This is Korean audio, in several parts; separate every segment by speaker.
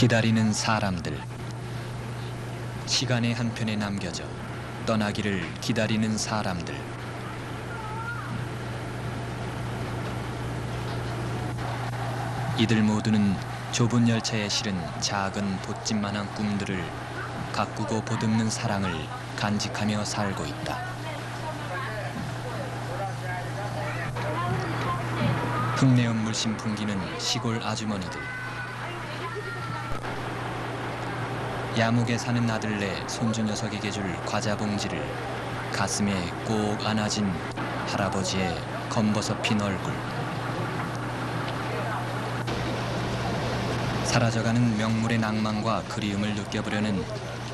Speaker 1: 기다리는 사람들. 시간의 한편에 남겨져 떠나기를 기다리는 사람들. 이들 모두는 좁은 열차에 실은 작은 돛집만한 꿈들을 가꾸고 보듬는 사랑을 간직하며 살고 있다. 흙내음 물씬 풍기는 시골 아주머니들 야목에 사는 아들네 손주 녀석에게 줄 과자 봉지를 가슴에 꼭 안아진 할아버지의 검버섯 핀 얼굴. 사라져가는 명물의 낭만과 그리움을 느껴보려는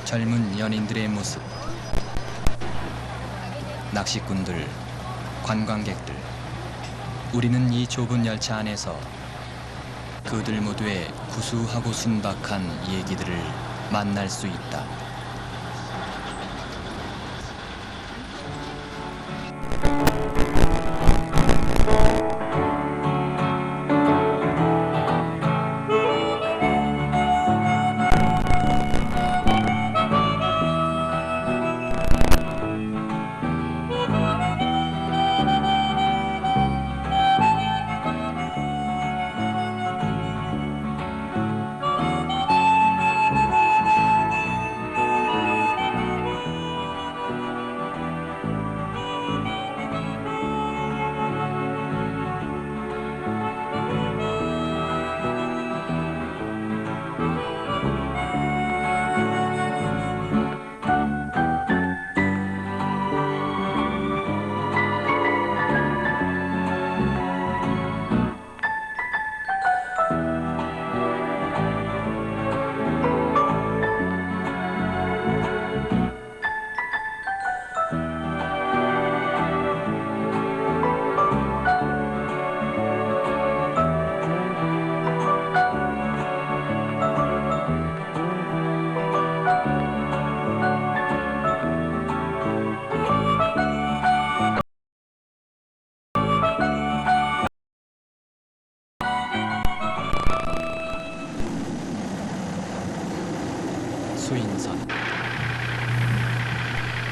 Speaker 1: 젊은 연인들의 모습. 낚시꾼들 관광객들. 우리는 이 좁은 열차 안에서 그들 모두의 구수하고 순박한 얘기들을 만날 수 있다.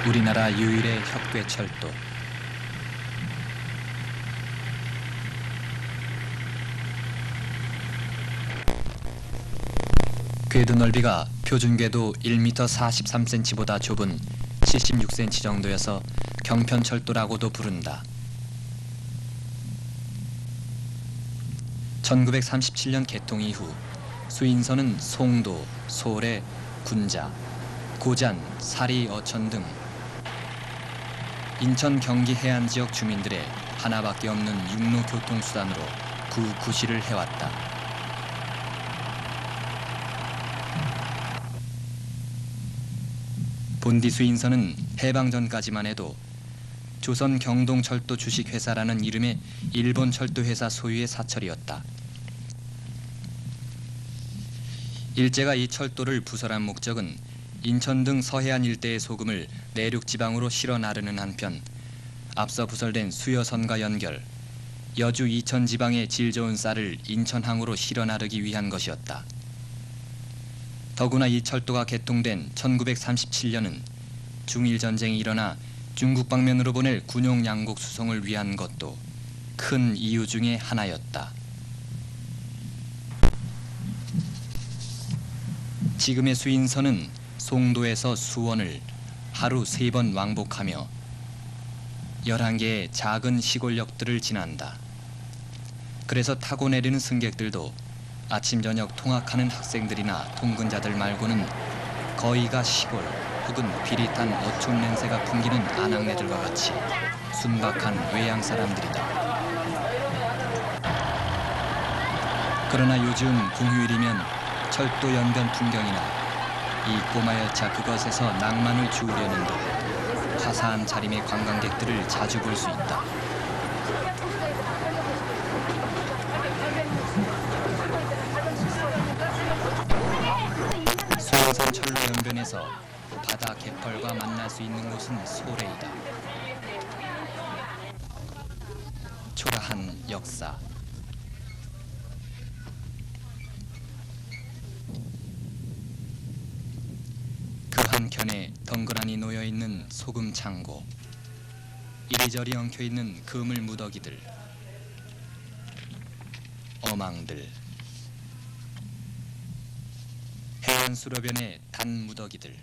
Speaker 1: 우리나라 유일의 혁괴철도 궤도 넓이가 표준 궤도 1m 43cm보다 좁은 76cm 정도여서 경편철도라고도 부른다. 1937년 개통 이후 수인선은 송도, 소래, 군자, 고잔, 사리, 어천 등 인천 경기 해안 지역 주민들의 하나밖에 없는 육로 교통 수단으로 구 구시를 해왔다. 본디 수 인선은 해방 전까지만 해도 조선 경동철도 주식회사라는 이름의 일본 철도회사 소유의 사철이었다. 일제가 이 철도를 부설한 목적은 인천 등 서해안 일대의 소금을 내륙 지방으로 실어 나르는 한편 앞서 부설된 수여선과 연결, 여주 이천 지방의 질 좋은 쌀을 인천항으로 실어 나르기 위한 것이었다. 더구나 이 철도가 개통된 1937년은 중일 전쟁이 일어나 중국 방면으로 보낼 군용 양곡 수송을 위한 것도 큰 이유 중의 하나였다. 지금의 수인선은 송도에서 수원을 하루 세 번 왕복하며 11개의 작은 시골역들을 지난다. 그래서 타고 내리는 승객들도 아침 저녁 통학하는 학생들이나 통근자들 말고는 거의가 시골 혹은 비릿한 어촌 냄새가 풍기는 아낙네들과 같이 순박한 외양 사람들이다. 그러나 요즘 공휴일이면 철도 연변 풍경이나 이 꼬마 열차 그것에서 낭만을 주우려는 듯 화사한 차림의 관광객들을 자주 볼 수 있다. 수원선 철로 연변에서 바다 개펄과 만날 수 있는 곳은 소래이다. 초라한 역사 한켠에 덩그러니 놓여 있는 소금 창고. 이리저리 엉켜 있는 그물 무더기들. 어망들. 해안 수로변의 단 무더기들.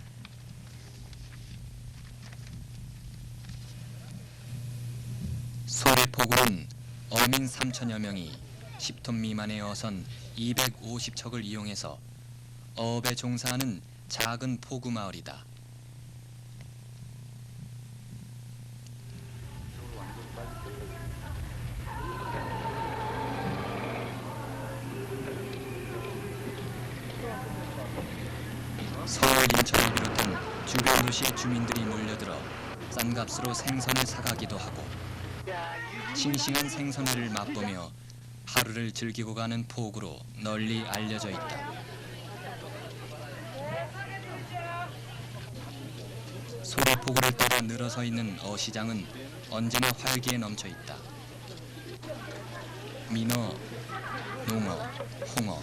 Speaker 1: 소래포구는 어민 3천여 명이 10톤 미만의 어선 250척을 이용해서 어업에 종사하는 작은 포구 마을이다. 서울 인천을 비롯한 주변 도시의 주민들이 몰려들어 싼 값으로 생선을 사가기도 하고 싱싱한 생선회를 맛보며 하루를 즐기고 가는 포구로 널리 알려져 있다. 소래포구를 따라 늘어서 있는 어시장은 언제나 활기에 넘쳐 있다. 민어, 농어, 홍어,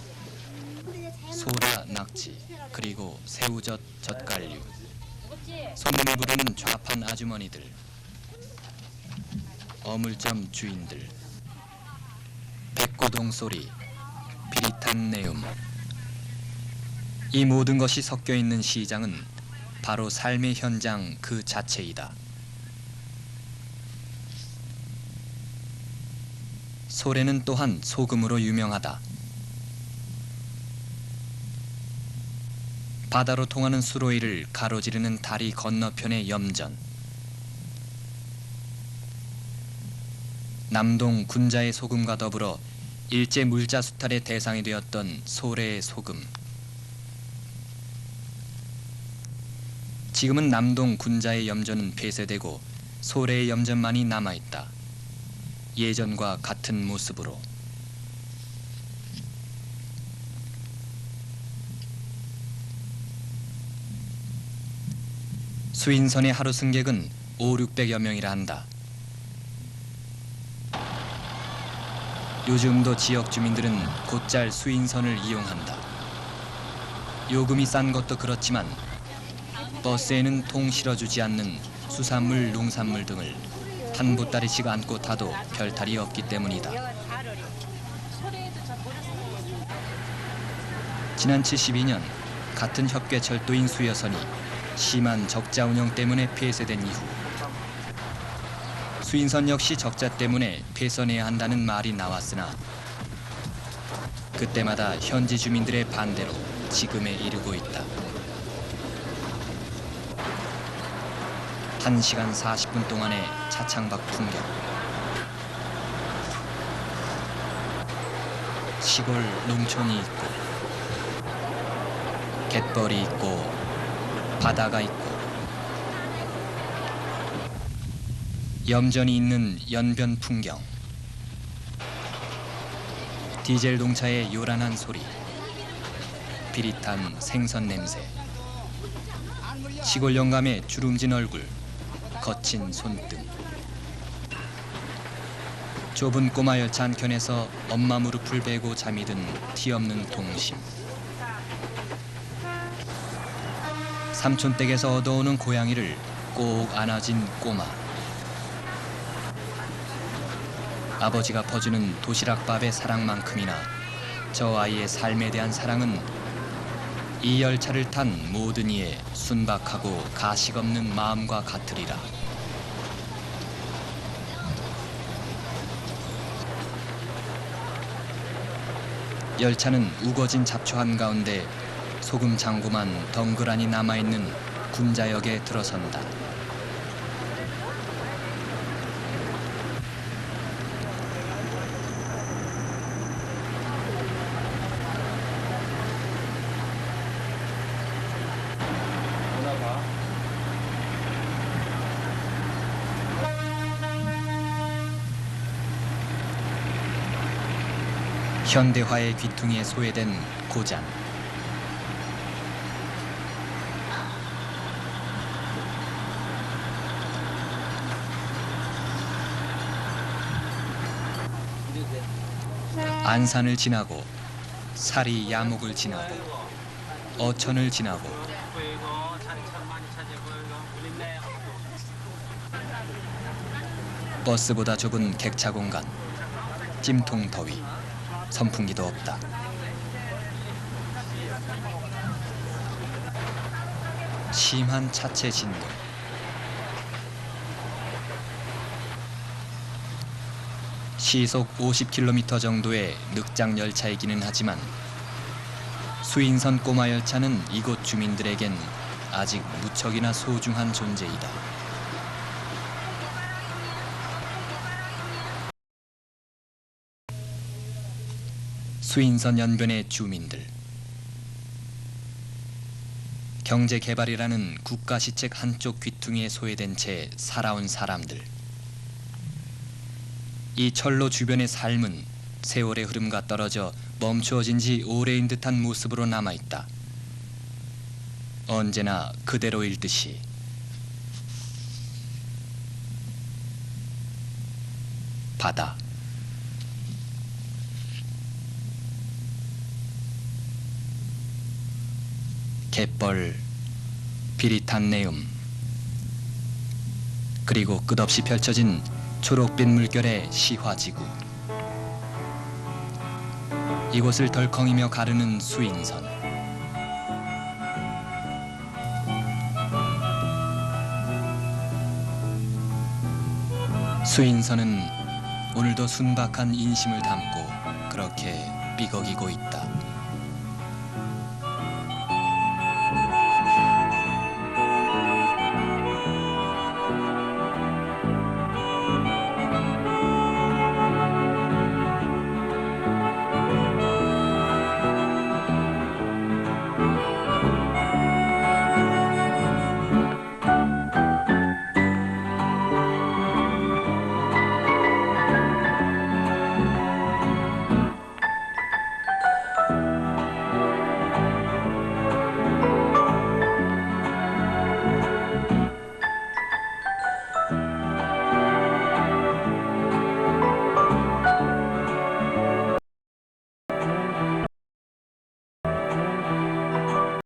Speaker 1: 소라, 낙지, 그리고 새우젓, 젓갈류. 손님을 부르는 좌판 아주머니들. 어물점 주인들. 백고동 소리, 비릿한 내음. 이 모든 것이 섞여 있는 시장은 바로 삶의 현장 그 자체이다. 소래는 또한 소금으로 유명하다. 바다로 통하는 수로이를 가로지르는 다리 건너편의 염전. 남동 군자의 소금과 더불어 일제 물자 수탈의 대상이 되었던 소래의 소금. 지금은 남동 군자의 염전은 폐쇄되고 소래의 염전만이 남아 있다. 예전과 같은 모습으로. 수인선의 하루 승객은 5, 600여 명이라 한다. 요즘도 지역 주민들은 곧잘 수인선을 이용한다. 요금이 싼 것도 그렇지만 버스에는 통 실어주지 않는 수산물, 농산물 등을 한 보따리씩 안고 타도 별탈이 없기 때문이다. 지난 72년 같은 협계 철도인 수여선이 심한 적자 운영 때문에 폐쇄된 이후 수인선 역시 적자 때문에 폐선해야 한다는 말이 나왔으나 그때마다 현지 주민들의 반대로 지금에 이르고 있다. 1시간 40분 동안의 차창밖 풍경. 시골 농촌이 있고 갯벌이 있고 바다가 있고 염전이 있는 연변 풍경. 디젤 동차의 요란한 소리 비릿한 생선 냄새. 시골 영감의 주름진 얼굴 거친 손등 좁은 꼬마 열차 한 켠에서 엄마 무릎을 베고 잠이 든 티없는 동심 삼촌 댁에서 얻어오는 고양이를 꼭 안아진 꼬마. 아버지가 퍼주는 도시락밥의 사랑만큼이나 저 아이의 삶에 대한 사랑은 이 열차를 탄 모든 이의 순박하고 가식 없는 마음과 같으리라. 열차는 우거진 잡초 한가운데 소금 창고만 덩그라니 남아있는 군자역에 들어선다. 현대화의 귀퉁이에 소외된 고장. 안산을 지나고 사리 야목을 지나고 어천을 지나고 버스보다 좁은 객차 공간 찜통 더위 선풍기도 없다. 심한 차체 진동. 시속 50km 정도의 늑장 열차이기는 하지만 수인선 꼬마 열차는 이곳 주민들에겐 아직 무척이나 소중한 존재이다. 수인선 연변의 주민들. 경제 개발이라는 국가 시책 한쪽 귀퉁이에 소외된 채 살아온 사람들. 이 철로 주변의 삶은 세월의 흐름과 떨어져 멈추어진 지 오래인 듯한 모습으로 남아 있다. 언제나 그대로일 듯이. 바다. 갯벌, 비릿한 내음, 그리고 끝없이 펼쳐진 초록빛 물결의 시화지구. 이곳을 덜컹이며 가르는 수인선. 수인선은 오늘도 순박한 인심을 담고 그렇게 삐걱이고 있다.